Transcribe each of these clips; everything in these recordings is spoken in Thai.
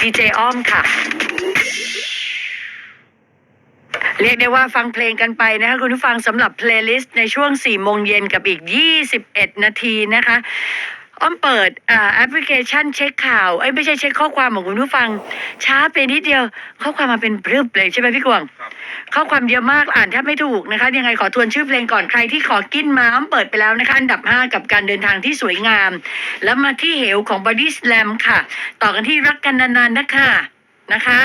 ดีเจอ้อมค่ะ เรียกได้ว่าฟังเพลงกันไปนะคะคุณผู้ฟังสำหรับเพลย์ลิสต์ในช่วง4โมงเย็นกับอีก 21 นาทีนะคะ อ้อมเปิดอ่าแอปพลิเคชันเช็คข่าวเอ้ยไม่ใช่เช็คข้อความของคุณผู้ฟัง ช้าไปนิดเดียว ข้อความมาเป็นพรึบเลยใช่ไหมพี่กวางครับข้อความเยอะมากอ่านแทบไม่ถูกนะคะ ยังไงขอทวนชื่อเพลงก่อนใครที่ขอกินมาอ้อมเปิดไปแล้วนะคะอันดับ 5 กับการเดินทางที่สวยงาม แล้วมาที่เหวของ Body Slam ค่ะ ต่อกันที่รักกันนานๆนะคะนะคะ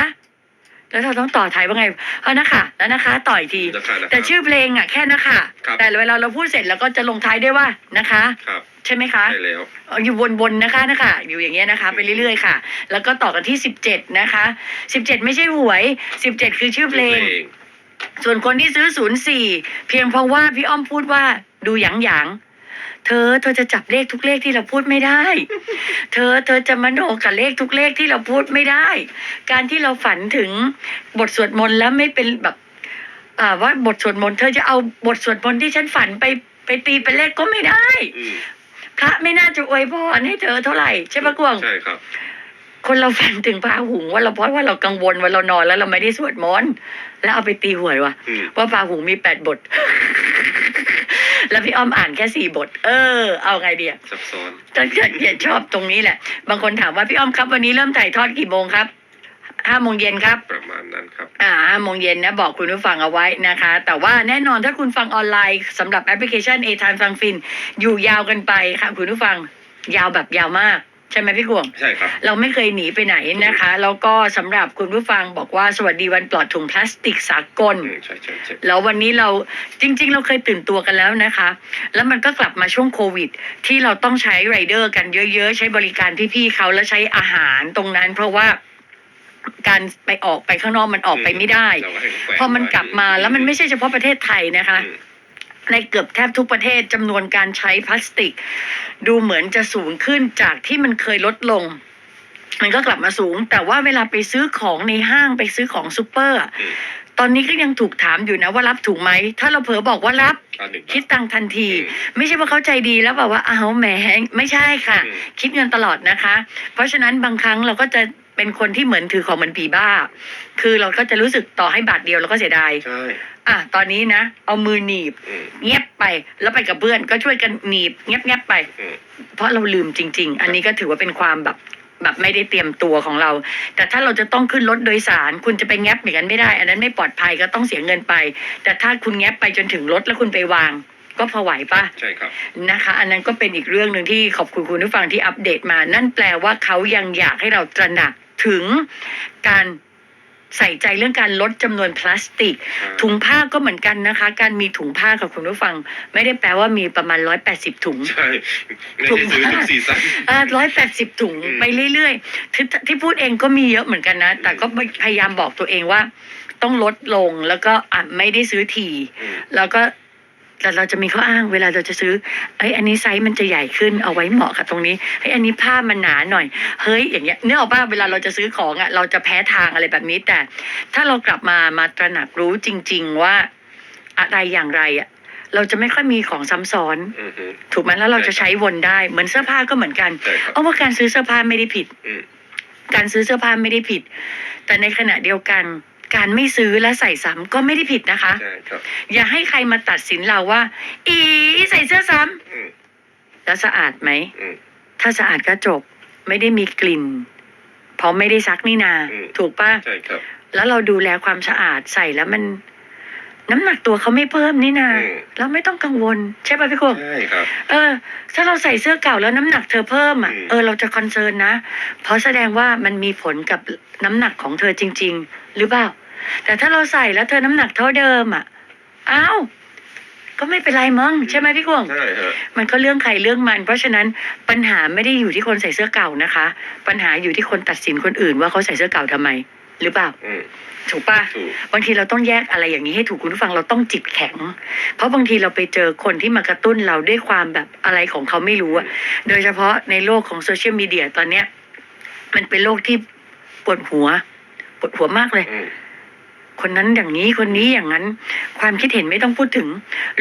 แล้วเราต้องต่อท้ายว่าไงเอานะคะแล้วนะคะ ต่ออีกที นะคะนะครับแต่ชื่อเพลงอะแค่นะคะ ครับ แต่เวลาเราพูดเสร็จแล้วก็จะลงท้ายด้วยว่านะคะ ครับใช่ไหมคะใช่แล้ว เอาอยู่วนๆนะคะนะคะ อยู่อย่างเงี้ยนะคะไปเรื่อยๆค่ะ แล้วก็ต่อกันที่สิบเจ็ดนะคะสิบเจ็ดไม่ใช่หวยสิบเจ็ดคือชื่อเพลง ส่วนคนที่ซื้อศูนย์สี่เพียงเพราะว่าพี่อ้อมพูดว่าดูหยางหยางๆ เธอ เธอจะจับเลขทุกเลขที่เราพูดไม่ได้ เธอ เธอจะมโนกับเลขทุกเลขที่เราพูดไม่ได้ การที่เราฝันถึงบทสวดมนต์แล้วไม่เป็นแบบอ่าว่าบทสวดมนต์เธอจะเอาบทสวดมนต์ที่ฉันฝันไปไปตีเป็นเลขก็ไม่ได้อืมพระไม่น่าจะอวยพรให้เธอเท่าไหร่ใช่ปะกวางใช่ครับ คนเราฝันถึงพระหุงว่าเราเพราะว่าเรากังวลว่าเรานอนแล้วเราไม่ได้สวดมนต์แล้วเอาไปตีหวยว่ะอืมว่าพระหุงมีแปดบท แล้วพี่อ้อมอ่านแค่สี่บท เออ เอาไงเดียซับซ้อนตั้งแต่เกียชอบตรงนี้แหละ บางคนถามว่าพี่อ้อมครับวันนี้เริ่มถ่ายทอดกี่โมงครับห้าโมงเย็นครับ ประมาณนั้นครับ อ่าห้าโมงเย็นนะบอกคุณผู้ฟังเอาไว้นะคะ แต่ว่าแน่นอนถ้าคุณฟังออนไลน์สำหรับแอปพลิเคชัน A Time ฟังฟิน อยู่ยาวกันไปค่ะคุณผู้ฟังยาวแบบยาวมาก ใช่ไหมพี่กวง ใช่ครับ เราไม่เคยหนีไปไหนนะคะ แล้วก็สำหรับคุณผู้ฟังบอกว่าสวัสดีวันปลอดถุงพลาสติกสากล อืมใช่ใช่ใช่แล้ววันนี้เราจริง ๆ เราเคยตื่นตัวกันแล้วนะคะ แล้วมันก็กลับมาช่วงโควิด ที่เราต้องใช้ไรเดอร์กันเยอะ ๆ ใช้บริการพี่ๆเขาแล้วใช้อาหารตรงนั้น เพราะว่าการไปออกไปข้างนอกมันออกไปไม่ได้ เราก็ให้เขาแขวนพอมันกลับมาแล้วมันไม่ใช่เฉพาะประเทศไทยนะคะ อืม ในเกือบแทบทุกประเทศจำนวนการใช้พลาสติก ดูเหมือนจะสูงขึ้นจากที่มันเคยลดลง มันก็กลับมาสูง แต่ว่าเวลาไปซื้อของในห้างไปซื้อของซูเปอร์อะอืมตอนนี้ก็ยังถูกถามอยู่นะว่ารับถูกไหม ถ้าเราเผลอบอกว่ารับอ่าหนึ่งบาทคิดตังค์ทันทีอืมไม่ใช่ว่าเขาใจดีแล้วแบบว่าอ้าวแหมไม่ใช่ค่ะอืมคิดเงินตลอดนะคะ เพราะฉะนั้นบางครั้งเราก็จะ เป็นคนที่เหมือนถือของเหมือนผีบ้า คือเราก็จะรู้สึกต่อให้บาทเดียวเราก็เสียดาย ใช่ อะตอนนี้นะ เอามือหนีบ อืม เงียบไปแล้วไปกับเพื่อนก็ช่วยกันหนีบเงียบเงียบๆไป อืม เพราะเราลืมจริง ๆ อันนี้ก็ถือว่าเป็นความแบบแบบไม่ได้เตรียมตัวของเรา แต่ถ้าเราจะต้องขึ้นรถโดยสาร คุณจะไปแงบอย่างนั้นไม่ได้ อันนั้นไม่ปลอดภัยก็ต้องเสียเงินไป แต่ถ้าคุณแงบไปจนถึงรถแล้วคุณไปวาง ก็พอไหวปะใช่ครับ นะคะ อันนั้นก็เป็นอีกเรื่องหนึ่งที่ขอบคุณคุณผู้ฟังที่อัปเดตมา นั่นแปลว่าเขายังอยากให้เราตระหนัก ถึงการใส่ใจเรื่องการลดจำนวนพลาสติก ถุงผ้าก็เหมือนกันนะคะ การมีถุงผ้ากับคุณผู้ฟัง ไม่ได้แปลว่ามีประมาณร้อยแปดสิบถุง ใช่ไม่ได้ซื้อทุกซีซั่นร้อยแปดสิบถุงอืมไปเรื่อยๆที่ที่พูดเองก็มีเยอะเหมือนกันนะ แต่ก็พยายามบอกตัวเองว่า ต้องลดลงแล้วก็อะไม่ได้ซื้อทีอืมแล้วก็ แต่เราจะมีข้ออ้างเวลาเราจะซื้อเอ้ยอันนี้ไซส์มันจะใหญ่ขึ้นเอาไว้เหมาะกับตรงนี้เฮ้ยอันนี้ผ้ามันหนาหน่อย เฮ้ยอย่างเงี้ยเนื้อออกป่ะเวลาเราจะซื้อของอะเราจะแพ้ทางอะไรแบบนี้ แต่ ถ้าเรากลับมามาตระหนักรู้จริง ๆ ว่าอะไรอย่างไรอะเราจะไม่ค่อยมีของซ้ำซ้อน อืมฮึ ถูกไหมแล้วเราจะใช้วนได้เหมือนเสื้อผ้าก็เหมือนกันใช่ครับ เอาว่าการซื้อเสื้อผ้าไม่ได้ผิด อืม การซื้อเสื้อผ้าไม่ได้ผิด แต่ในขณะเดียวกัน การไม่ซื้อและใส่ซ้ำก็ไม่ได้ผิดนะคะ ใช่ครับอย่าให้ใครมาตัดสินเราว่า อีใส่เสื้อซ้ำอืมแล้วสะอาดไหม อืม ถ้าสะอาดก็จบไม่ได้มีกลิ่น เพราะไม่ได้ซักนี่นา อืม ถูกปะใช่ครับแล้วเราดูแลความสะอาดใส่แล้วมัน น้ำหนักตัวเขาไม่เพิ่มนี่นาอืมเราไม่ต้องกังวล ใช่ปะพี่กบ ใช่ครับ เออ ถ้าเราใส่เสื้อเก่าแล้วน้ำหนักเธอเพิ่มอะ อืม เออ เราจะคอนเซิร์นนะ เพราะแสดงว่ามันมีผลกับน้ำหนักของเธอจริง ๆ หรือเปล่า แต่ถ้าเราใส่แล้วเธอน้ำหนักเท่าเดิมอะอ้าวก็ไม่เป็นไรมั้งใช่ไหมพี่กวง ใช่ฮะมันก็เรื่องใครเรื่องมัน เพราะฉะนั้นปัญหาไม่ได้อยู่ที่คนใส่เสื้อเก่านะคะ ปัญหาอยู่ที่คนตัดสินคนอื่นว่าเขาใส่เสื้อเก่าทำไม หรือเปล่า อืมถูกปะถูกบางทีเราต้องแยกอะไรอย่างนี้ให้ถูกคุณผู้ฟังเราต้องจิตแข็ง เพราะบางทีเราไปเจอคนที่มากระตุ้นเราด้วยความแบบอะไรของเขาไม่รู้อะโดยเฉพาะในโลกของโซเชียลมีเดียตอนเนี้ย มันเป็นโลกที่ปวดหัว ปวดหัวมากเลย อืม คนนั้นอย่างนี้คนนี้อย่างนั้น ความคิดเห็นไม่ต้องพูดถึง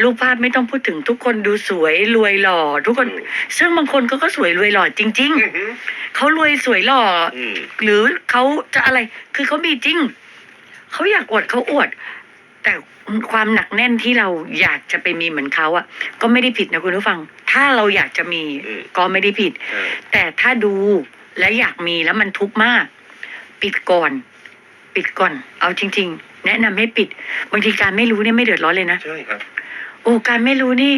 รูปภาพไม่ต้องพูดถึงทุกคนดูสวยรวยหล่อ ทุกคนอืมซึ่งบางคนเขาก็สวยรวยหล่อจริงอือหือๆเขารวยสวยหล่ออืมหรือเขาจะอะไรคือเขามีจริงเขาอยากอวดเขาอวด แต่ความหนักแน่นที่เราอยากจะไปมีเหมือนเขาอะก็ไม่ได้ผิดนะคุณผู้ฟัง ถ้าเราอยากจะมีอืมก็ไม่ได้ผิดใช่แต่ถ้าดูและอยากมีแล้วมันทุกข์มาก ปิดก่อน ปิดก่อน เอาจริง ๆ แนะนำให้ปิด บางทีการไม่รู้เนี่ยไม่เดือดร้อนเลยนะ ใช่ครับโอ้การไม่รู้นี่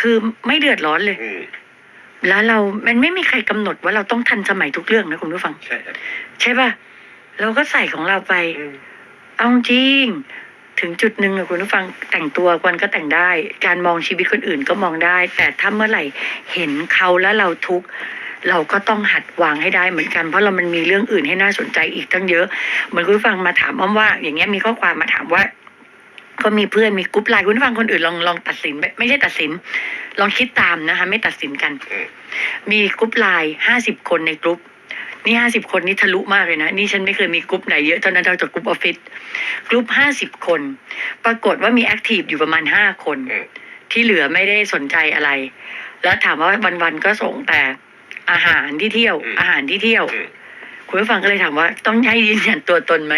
คือไม่เดือดร้อนเลย อืมแล้วเรา มันไม่มีใครกำหนดว่าเราต้องทันสมัยทุกเรื่องนะคุณผู้ฟัง ใช่ครับใช่ป่ะ เราก็ใส่ของเราไป อืมเอาจริง ถึงจุดหนึ่งอะคุณผู้ฟังแต่งตัววันก็แต่งได้ การมองชีวิตคนอื่นก็มองได้ แต่ถ้าเมื่อไหร่เห็นเขาแล้วเราทุกข์ เราก็ต้องหัดวางให้ได้เหมือนกันเพราะเรามันมีเรื่องอื่นให้น่าสนใจอีกตั้งเยอะเหมือนคุณผู้ฟังมาถามอ้อมว่า อย่างเงี้ยมีข้อความมาถามว่าก็มีเพื่อนมีกรุ๊ปไลน์คุณผู้ฟังคนอื่นลองลองตัดสินไม่ไม่ใช่ตัดสิน ลองคิดตามนะคะ ไม่ตัดสินกันอืมมีกรุ๊ปไลน์ห้าสิบคนในกรุ๊ปนี่ห้าสิบคนนี่ทะลุมากเลยนะ นี่ฉันไม่เคยมีกรุ๊ปไหนเยอะเท่านั้นเราจากกรุ๊ปออฟฟิศกรุ๊ปห้าสิบคน ปรากฏว่ามีแอคทีฟอยู่ประมาณห้าคนอืมที่เหลือไม่ได้สนใจอะไร แล้วถามว่าวันๆก็ส่งแต่ อาหารที่เที่ยวอาหารที่เที่ยว อืม คุณผู้ฟังก็เลยถามว่า ต้องให้ยืนยันตัวตนไหม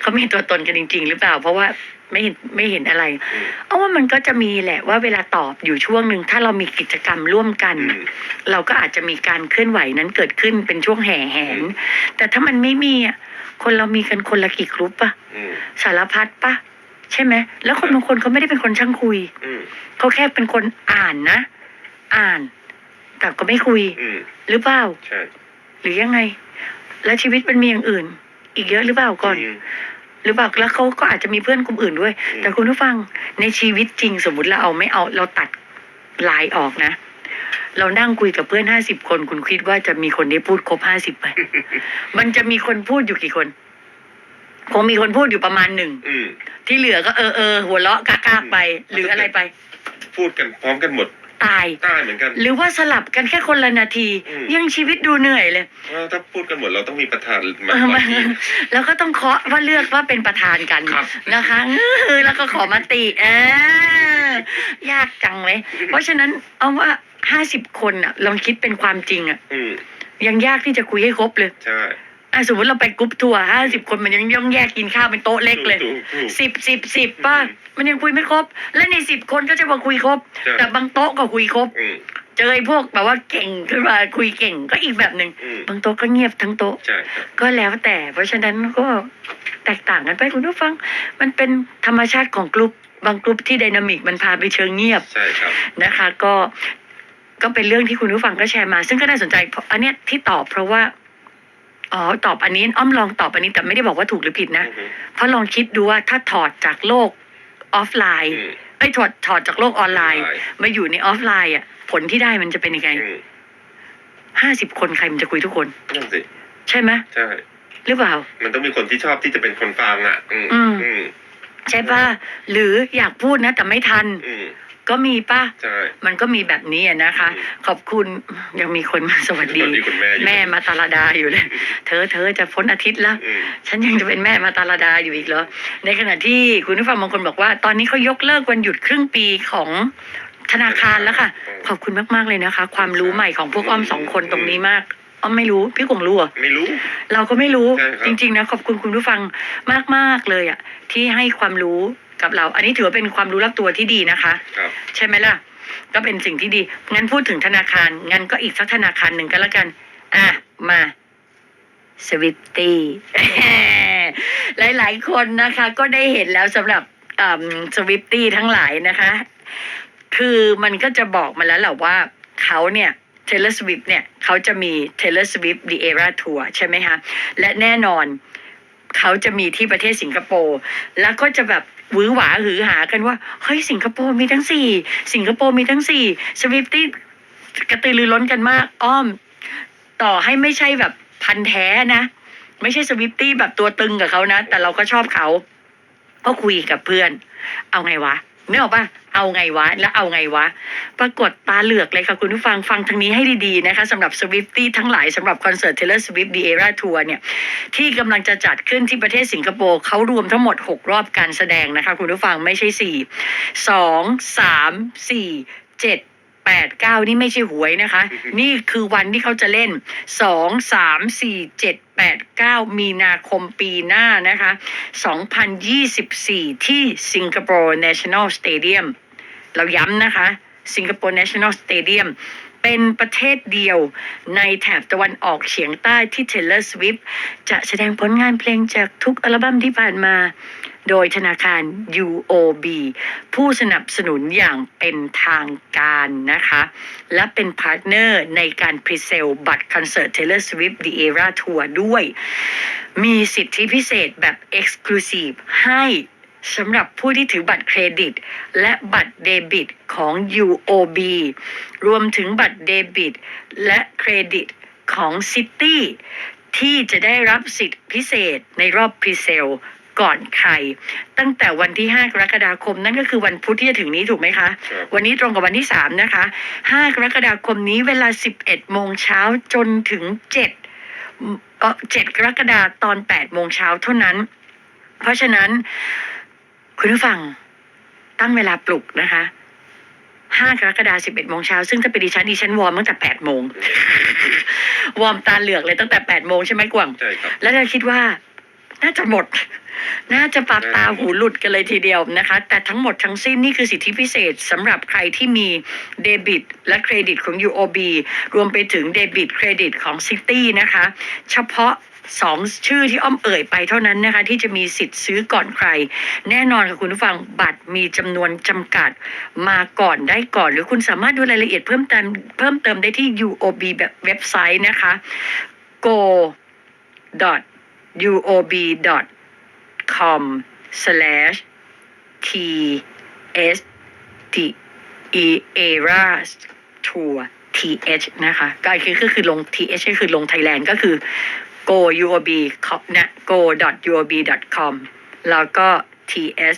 เขามีตัวตนกันจริง ๆ หรือเปล่า เพราะว่าไม่เห็นไม่เห็นอะไรอืม เอาว่ามันก็จะมีแหละว่าเวลาตอบอยู่ช่วงหนึ่งถ้าเรามีกิจกรรมร่วมกัน อืม เราก็อาจจะมีการเคลื่อนไหวนั้นเกิดขึ้นเป็นช่วงแห่แหนแต่ถ้ามันไม่มีอะคนเรามีกันคนละกี่กรุ๊ปปะอืม สารพัดปะใช่ไหมแล้วคนบางคนเขาไม่ได้เป็นคนช่างคุย อืม เขาแค่เป็นคนอ่านนะ อ่าน แต่ก็ไม่คุย อืมหรือเปล่า ใช่หรือยังไง แล้วชีวิตมันมีอย่างอื่น อีกเยอะหรือเปล่าก่อนอืมหรือเปล่าแล้วเขาก็อาจจะมีเพื่อนกลุ่มอื่นด้วย อืม แต่คุณผู้ฟังในชีวิตจริงสมมติเราเอาไม่เอาเราตัดไลายออกนะ เรานั่งคุยกับเพื่อนห้าสิบคน คุณคิดว่าจะมีคนได้พูดครบห้าสิบไปมันจะมีคนพูดอยู่กี่คน คงมีคนพูดอยู่ประมาณหนึ่ง อืม ที่เหลือก็เออเออหัวเราะกากากๆไป หรืออะไรไป พูดกันพร้อมกันหมด ตายใต้เหมือนกัน หรือว่าสลับกันแค่คนละนาที อืม ยังชีวิตดูเหนื่อยเลยว่าถ้าพูดกันหมดเราต้องมีประธานมาเออก่อมานทีมแล้วก็ต้องเคาะว่าเลือกว่าเป็นประธานกันครับ นะคะเออแล้วก็ขอมาติอ่ายากจังเลย เพราะฉะนั้นเอาว่าห้าสิบคนอะลองคิดเป็นความจริงอะอืมยังยากที่จะคุยให้ครบเลย ใช่ อะสมมติเราไปกรุ๊ปทัวร์ห้าสิบคนมันยังย่องแยกกินข้าวเป็นโต๊ะเล็กเลยถูถูกสิบสิบสิบป่ะอืมมันยังคุยไม่ครบ และในสิบคนก็จะมาคุยครบ ใช่ แต่บางโต๊ะก็คุยครบ อืม เจอไอ้พวกแบบว่าเก่งขึ้นมาคุยเก่งก็อีกแบบหนึ่งอืม บางโต๊ะก็เงียบทั้งโต๊ะ ใช่ครับ ก็แล้วแต่ เพราะฉะนั้นก็แตกต่างกันไปคุณผู้ฟัง มันเป็นธรรมชาติของกลุ่มบางกลุ่มที่ไดนามิกมันพาไปเชิงเงียบใช่ครับ นะคะ ก็ก็เป็นเรื่องที่คุณผู้ฟังก็แชร์มา ซึ่งก็น่าสนใจเพราะอันเนี้ยที่ตอบเพราะว่า อ๋อตอบอันนี้อ้อมลองตอบอันนี้แต่ไม่ได้บอกว่าถูกหรือผิดนะอือฮึเพราะลองคิดดูว่าถ้าถอดจากโลกออฟไลน์อืมไอ้ยถอดถอดจากโลกออนไลน์ออนไลน์ มาอยู่ในออฟไลน์อะ ผลที่ได้มันจะเป็นยังไงอืมห้าสิบคนใครมันจะคุยทุกคนนั่นสิใช่ไหมใช่หรือเปล่า มันต้องมีคนที่ชอบที่จะเป็นคนฟังอะ อืมอืมอืมใช่ป่ะหรืออยากพูดนะแต่ไม่ทัน อืม ก็มีป่ะ ใช่ มันก็มีแบบนี้อะนะคะ อืมขอบคุณยังมีคนมาสวัสดี สวัสดีคุณแม่อยู่ แม่มาตาลาดาอยู่เลย เธอเธอจะพ้นอาทิตย์แล้ว อืม ฉันยังจะเป็นแม่มาตาลาดาอยู่อีกเหรอ ในขณะที่คุณผู้ฟังบางคนบอกว่า ตอนนี้เขายกเลิกวันหยุดครึ่งปีของธนาคารแล้วค่ะ ขอบคุณมาก ๆ เลยนะคะ ความรู้ใหม่ของพวกอ้อมสองคนตรงนี้มากอ้อมไม่รู้ พี่กงรู้เหรอ ไม่รู้ เราก็ไม่รู้ใช่ครับ จริงๆนะขอบคุณคุณผู้ฟังมาก ๆ เลยอะที่ให้ความรู้ กับเรา อันนี้ถือว่าเป็นความรู้รอบตัวที่ดีนะคะ ครับใช่ไหมล่ะ ก็เป็นสิ่งที่ดี งั้นพูดถึงธนาคาร งั้นก็อีกสักธนาคารหนึ่งก็แล้วกัน อะ มาสวิตตี้ หลาย ๆ คนนะคะ ก็ได้เห็นแล้วสำหรับสวิตตี้ทั้งหลายนะคะ คือมันก็จะบอกมาแล้วแหละว่าเขาเนี่ย Taylor Swift เนี่ยเขาจะมี Taylor Swift The Era Tour ใช่ไหมคะ และแน่นอนเขาจะมีที่ประเทศสิงคโปร์ แล้วก็จะแบบ หวือหวาหือหากันว่าเฮ้ยสิงคโปร์มีทั้งสี่สิงคโปร์มีทั้งสี่สวิฟตี้กระตือรือร้นกันมาก อ้อม ต่อให้ไม่ใช่แบบพันแท้นะ ไม่ใช่สวิฟตี้แบบตัวตึงกับเขานะ แต่เราก็ชอบเขา ก็คุยกับเพื่อน เอาไงวะ นึกออกปะเอาไงวะ แล้วเอาไงวะ ปรากฏตาเหลือกเลยค่ะคุณผู้ฟังฟังทางนี้ให้ดีๆนะคะสำหรับสวิฟตี้ทั้งหลายสำหรับคอนเสิร์ตเทเลอร์สวิฟต์ดีเอราทัวร์เนี่ยที่กำลังจะจัดขึ้นที่ประเทศสิงคโปร์เขารวมทั้งหมด 6 รอบการแสดงนะคะคุณผู้ฟังไม่ใช่ 4 2 3 4 7 8 9นี่ไม่ใช่หวยนะคะ นี่คือวันที่เขาจะเล่น2 3 4 7 8 9มีนาคมปีหน้านะคะ2024ที่สิงคโปร์ National Stadium เราย้ำนะคะสิงคโปร์ National Stadium เป็นประเทศเดียวในแถบตะวันออกเฉียงใต้ที่ Taylor Swift จะแสดงผลงานเพลงจากทุกอัลบั้มที่ผ่านมา โดยธนาคาร UOB ผู้สนับสนุนอย่างเป็นทางการนะคะ และเป็นพาร์ทเนอร์ในการพรีเซลบัตรคอนเสิร์ต Taylor Swift The Era Tour ด้วย มีสิทธิพิเศษแบบ Exclusive ให้ สำหรับผู้ที่ถือบัตรเครดิต และบัตรเดบิตของ UOB รวมถึงบัตรเดบิต และเครดิตของ City ที่จะได้รับสิทธิพิเศษในรอบพรีเซลก่อนใคร ตั้งแต่วันที่ 5 กรกฎาคมนั่นก็คือวันพุธที่จะถึงนี้ถูกไหมคะครับวันนี้ตรงกับวันที่ 3 นะคะ 5 กรกฎาคมนี้เวลา 11 โมงเช้าจนถึง7เอ่อ7กรกฎาคมตอน 8 โมงเช้าเท่านั้น เพราะฉะนั้น คุณผู้ฟังตั้งเวลาปลุกนะคะ5กรกฎาคม11โมงเช้าซึ่งถ้าเป็นดิฉันดิฉันวอร์มตั้งแต่8โมงวอร์มตาเหลือกเลยตั้งแต่8โมงใช่ไหมกวางใช่ครับ แล้วเราคิดว่า น่าจะหมด น่าจะปากตาหูหลุดกันเลยทีเดียวนะคะ แต่ทั้งหมดทั้งสิ้นนี่คือสิทธิพิเศษสำหรับใครที่มีเดบิตและเครดิตของ UOB รวมไปถึงเดบิตเครดิตของ City นะคะ เฉพาะ สองชื่อที่อ้อมเอ่ยไปเท่านั้นนะคะ ที่จะมีสิทธิ์ซื้อก่อนใคร แน่นอนค่ะคุณผู้ฟังบัตรมีจำนวนจำกัดมาก่อนได้ก่อน หรือคุณสามารถดูรายละเอียดเพิ่มเติมเพิ่มเติมได้ที่ UOB แบบเว็บไซต์นะคะ go uob com slash t s t e era tour th นะคะก็คือก็คือลง th ก็คือลงไทยแลนด์ก็คือ go uob com นะ go uob com แล้วก็ ts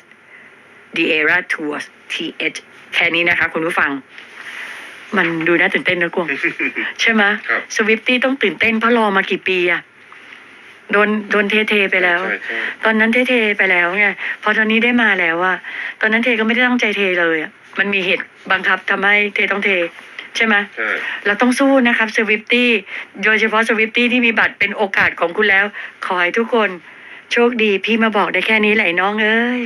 the era tour th แค่นี้นะคะคุณผู้ฟัง มันดูน่าตื่นเต้นนะกวง ใช่ไหมครับ สวิฟตี้ต้องตื่นเต้นเพราะรอมากี่ปีอะโดนโดนเทเทไปแล้ว ใช่ใช่ตอนนั้นเทเทไปแล้วไงพอตอนนี้ได้มาแล้วอะตอนนั้นเทก็ไม่ได้ตั้งใจเทเลยอะมันมีเหตุบังคับทำให้เทต้องเท ใช่ไหมใช่เราต้องสู้นะครับสวิฟตี้โดยเฉพาะสวิฟตี้ที่มีบัตรเป็นโอกาสของคุณแล้ว ขอให้ทุกคน โชคดีพี่มาบอกได้แค่นี้แหละไอ้น้องเอ้ย